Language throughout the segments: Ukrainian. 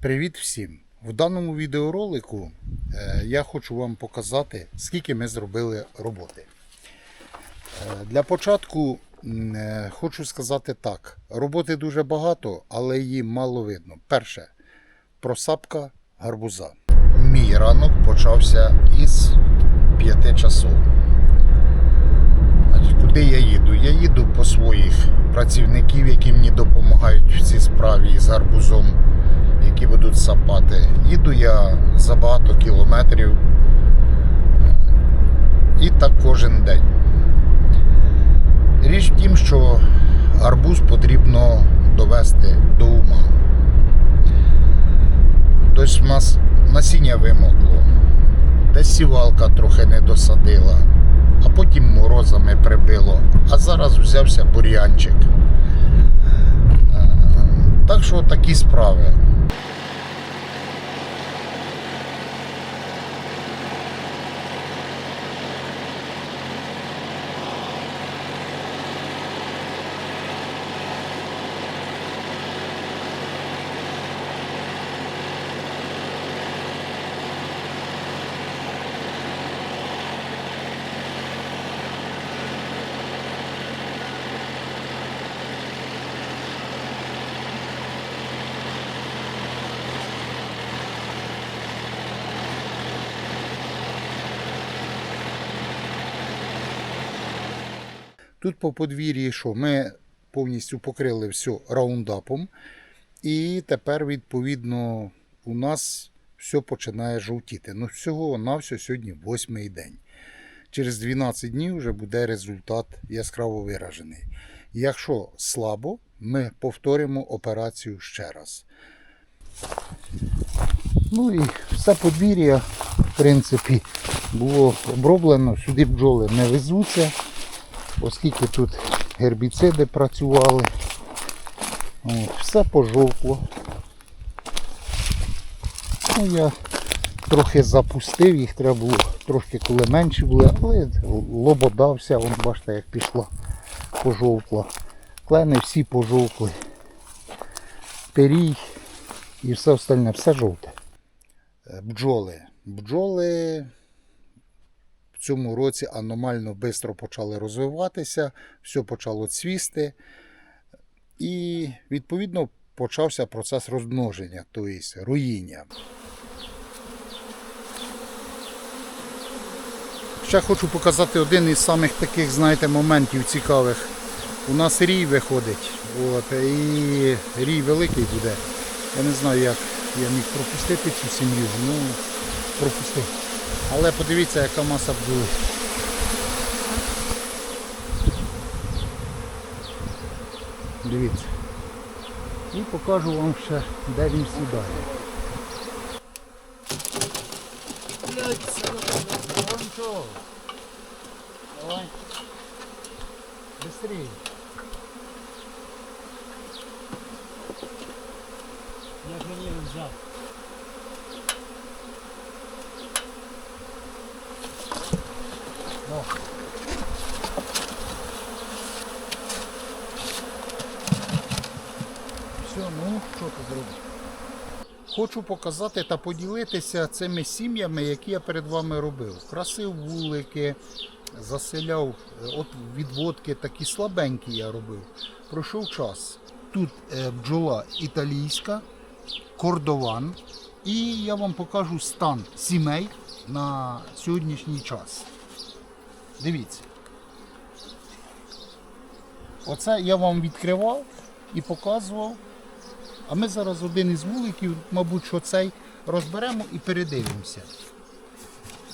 Привіт всім! В даному відеоролику е, я хочу вам показати, скільки ми зробили роботи. Е, Для початку е, хочу сказати так: роботи дуже багато, але її мало видно. Перше, просапка гарбуза. Мій ранок почався із 5 часов. Куди я їду? Я їду по своїх працівників, які мені допомагають в цій справі з гарбузом, які будуть сапати. Їду я за багато кілометрів і так кожен день. Річ в тім, що гарбуз потрібно довести до ума. Тобто в нас насіння вимокло, десь сівалка трохи не досадила а потім морозами прибило. А зараз взявся бур'янчик. Е, Так що такі справи. you Тут по подвір'ї, що ми повністю покрили все раундапом. І тепер, відповідно, у нас все починає жовтіти. Ну, всього на все сьогодні восьмий день. Через 12 днів вже буде результат яскраво виражений. Якщо слабо, ми повторимо операцію ще раз. Ну і все подвір'я, в принципі, було оброблено. Сюди бджоли не везуться оскільки тут гербіциди працювали. Все пожовкло. Ну, я трохи запустив, їх треба було трошки коли менші були, але лободався, вон бачите, як пішла, пожовкла. Клени всі пожовкли. Перій і все остальне, все жовте. Бджоли. Бджоли цьому році аномально швидко почали розвиватися, все почало цвісти. І, відповідно, почався процес розмноження, тобто руїння. Ще хочу показати один із самих таких, знаєте, моментів цікавих. У нас рій виходить. От, і рій великий буде. Я не знаю, як я міг пропустити цю сім'ю. Ну, пропустив. Але подивіться, яка маса бджоли. Дивіться. І покажу вам ще, де він сідає. Давай. Быстрее. Як мені він взяв. Все, ну що ти зробиш? Хочу показати та поділитися цими сім'ями, які я перед вами робив. Красив вулики, заселяв, е, от відводки такі слабенькі я робив. Пройшов час. Тут е, бджола італійська, кордован. І я вам покажу стан сімей на сьогоднішній час. Дивіться. Оце я вам відкривав і показував. А ми зараз один із вуликів, мабуть, що цей розберемо і передивимося.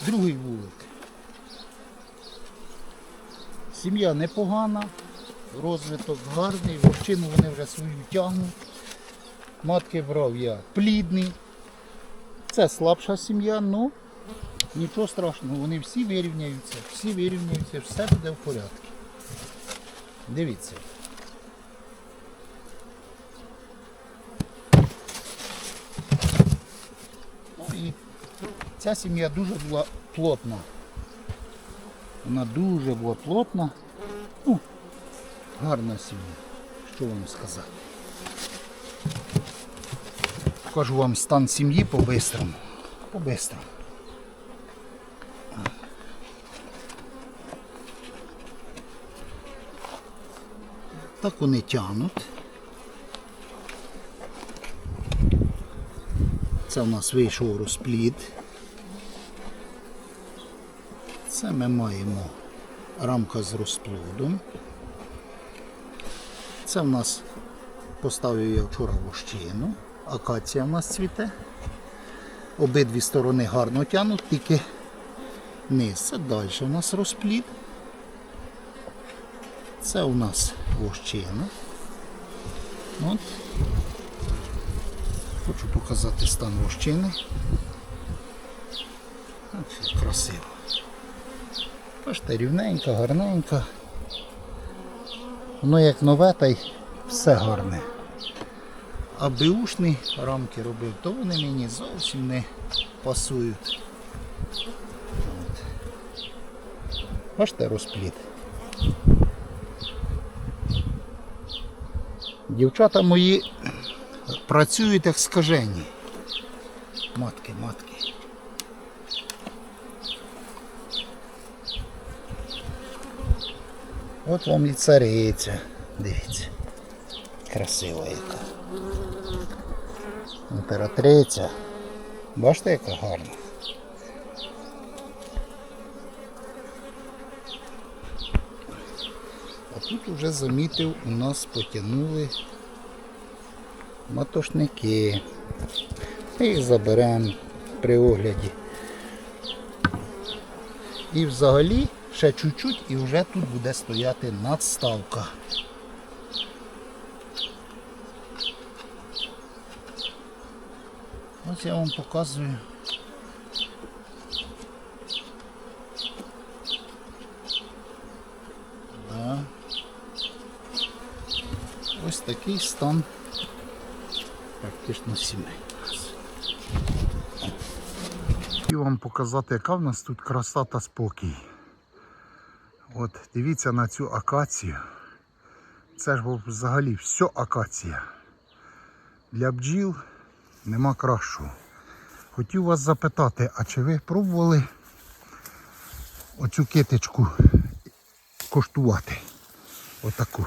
Другий вулик. Сім'я непогана, розвиток гарний, вовчину вони вже свою тягнуть. Матки брав я плідний. Це слабша сім'я, ну Нічого страшного, вони всі вирівняються, всі вирівняються, все буде в порядку. Дивіться. Ну і ця сім'я дуже була плотна. Вона дуже була плотна. Ну, гарна сім'я. Що вам сказати? покажу вам стан сім'ї по-бистрому. По-бистрому. Так вони тягнуть. Це в нас вийшов розплід. Це ми маємо рамка з розплодом. Це в нас поставив я вчора вощину. Акація в нас цвіте. Обидві сторони гарно тягнуть, тільки низ. Це далі у нас розплід. Це у нас вощина. От. Хочу показати стан вощини. От, красиво. Бачите, рівненька, гарненька. Воно як нове, та й все гарне. А беушні рамки робив, то вони мені зовсім не пасують. От. Бачите розплід. Дівчата мої працюють як скажені. Матки, матки. От вам і цариця. Дивіться. Красива яка. Імператриця. Бачите, яка гарна. А тут уже замітив, у нас потягнули матошники. Ми їх заберемо при огляді. І взагалі ще чуть-чуть і вже тут буде стояти надставка. Ось я вам показую. Да. Ось такий стан практично сімей. Хотів вам показати, яка в нас тут краса та спокій. От дивіться на цю акацію. Це ж взагалі все акація. Для бджіл нема кращого. Хотів вас запитати, а чи ви пробували оцю китичку коштувати? Отаку.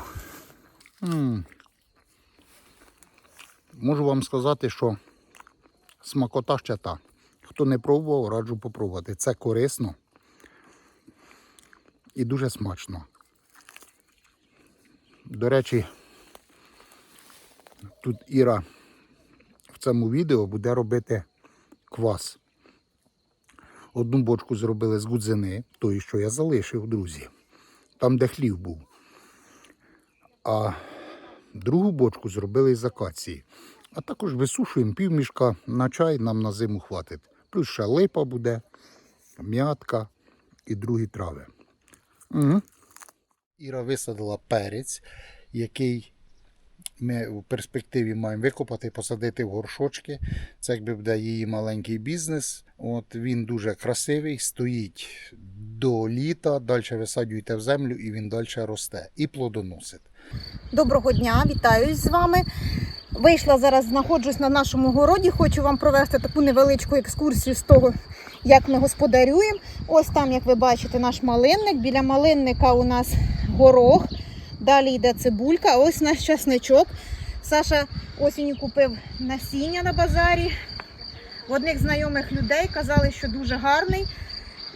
м Можу вам сказати, що смакота ще та. Хто не пробував, раджу попробувати. Це корисно і дуже смачно. До речі, тут Іра в цьому відео буде робити квас. Одну бочку зробили з гудзини, тої, що я залишив, друзі. Там, де хлів був. А другу бочку зробили з акації. А також висушуємо півмішка на чай, нам на зиму хватить. Плюс ще липа буде, м'ятка і другі трави. Угу. Іра висадила перець, який ми в перспективі маємо викопати, посадити в горшочки. Це якби буде її маленький бізнес. От Він дуже красивий, стоїть до літа, далі висаджуєте в землю і він далі росте і плодоносить. Доброго дня, вітаюсь з вами. Вийшла зараз, знаходжусь на нашому городі. Хочу вам провести таку невеличку екскурсію з того, як ми господарюємо. Ось там, як ви бачите, наш малинник. Біля малинника у нас горох. Далі йде цибулька, ось наш часничок. Саша осінню купив насіння на базарі. В одних знайомих людей казали, що дуже гарний.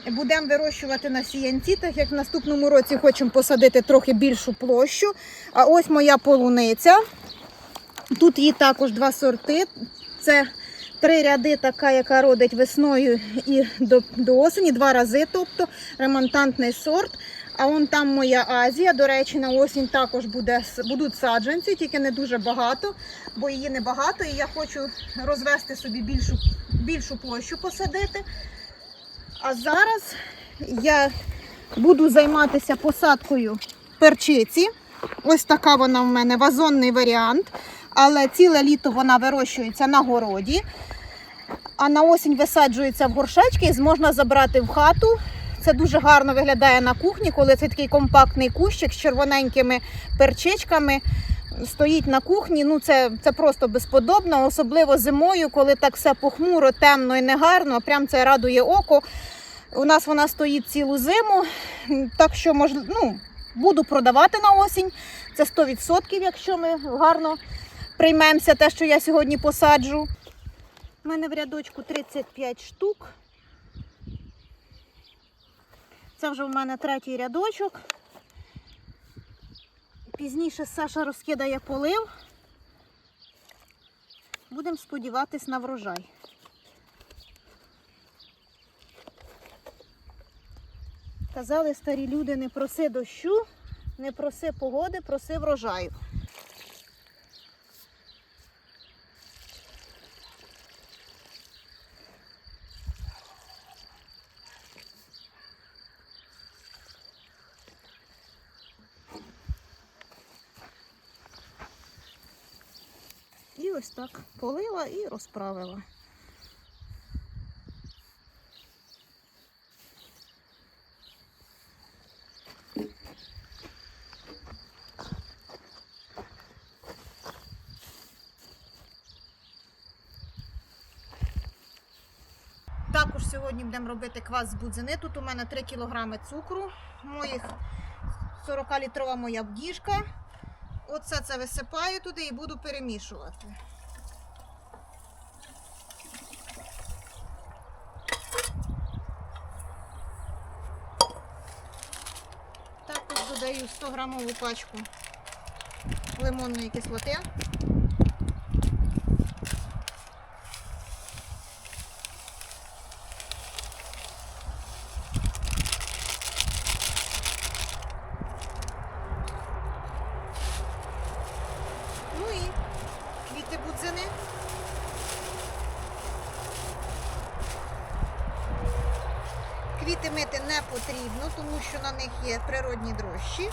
Будемо вирощувати на сіянці, так як в наступному році хочемо посадити трохи більшу площу. А ось моя полуниця. Тут її також два сорти. Це три ряди, така, яка родить весною і до, до осені, два рази, тобто ремонтантний сорт. А вон там моя Азія. До речі, на осінь також буде, будуть саджанці, тільки не дуже багато, бо її небагато, і я хочу розвести собі більшу, більшу площу посадити. А зараз я буду займатися посадкою перчиці. Ось така вона в мене вазонний варіант. Але ціле літо вона вирощується на городі. А на осінь висаджується в горшечки і можна забрати в хату. Це дуже гарно виглядає на кухні, коли це такий компактний кущик з червоненькими перчичками. Стоїть на кухні. Ну це, це просто безподобно, особливо зимою, коли так все похмуро, темно і негарно. Прям це радує око. У нас вона стоїть цілу зиму, так що мож, ну, буду продавати на осінь. Це 100%, якщо ми гарно приймемося те, що я сьогодні посаджу. У мене в рядочку 35 штук. Це вже в мене третій рядочок. Пізніше Саша розкидає полив. Будемо сподіватись на врожай. Казали старі люди, не проси дощу, не проси погоди, проси врожаю. І ось так полила і розправила. Також сьогодні будемо робити квас з будзини. Тут у мене 3 кг цукру, моїх 40-літрова моя бдіжка. Оце це висипаю туди і буду перемішувати. Додаю 100 грамову пачку лимонної кислоти. Ну і квіти будзини. Квіти мити не потрібно, тому що на них є природні дрожжі.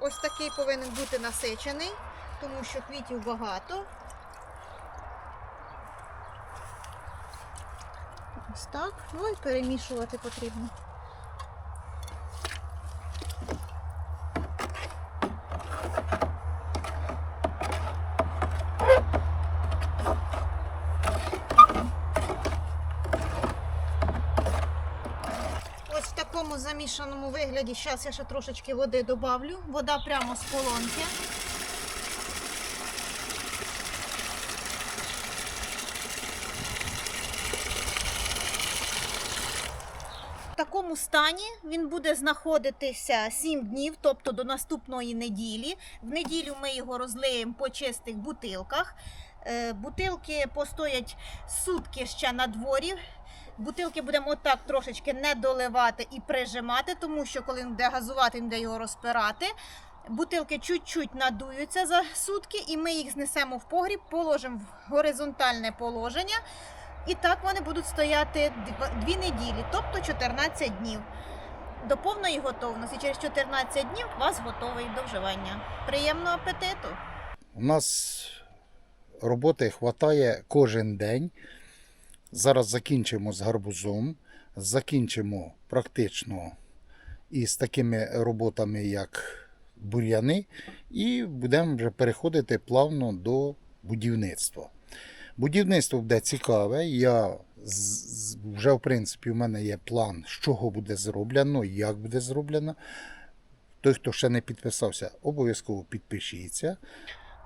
Ось такий повинен бути насичений, тому що квітів багато. Ось так. Ну і перемішувати потрібно. Ось в такому замішаному вигляді. Зараз я ще трошечки води добавлю. Вода прямо з колонки. В такому стані він буде знаходитися 7 днів, тобто до наступної неділі. В неділю ми його розлиємо по чистих бутилках. Е, Бутилки постоять сутки ще на дворі. Бутилки будемо отак трошечки не доливати і прижимати, тому що коли він буде газувати, він буде його розпирати. Бутилки чуть-чуть надуються за сутки, і ми їх знесемо в погріб, положимо в горизонтальне положення. І так вони будуть стояти дв- дві неділі, тобто 14 днів. До повної готовності через 14 днів вас готовий до вживання. Приємного апетиту! У нас роботи вистачає кожен день. Зараз закінчимо з гарбузом, закінчимо практично із такими роботами, як бур'яни, і будемо вже переходити плавно до будівництва. Будівництво буде цікаве. Я вже, в принципі, у мене є план, з чого буде зроблено, як буде зроблено. Той, хто ще не підписався, обов'язково підпишіться.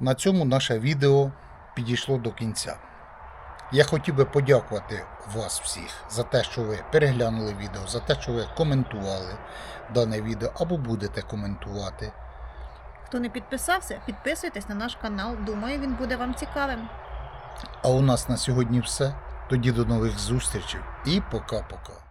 На цьому наше відео підійшло до кінця. Я хотів би подякувати вас всіх за те, що ви переглянули відео, за те, що ви коментували дане відео або будете коментувати. Хто не підписався, підписуйтесь на наш канал. Думаю, він буде вам цікавим. А у нас на сьогодні все. Тоді до нових зустрічей і пока-пока.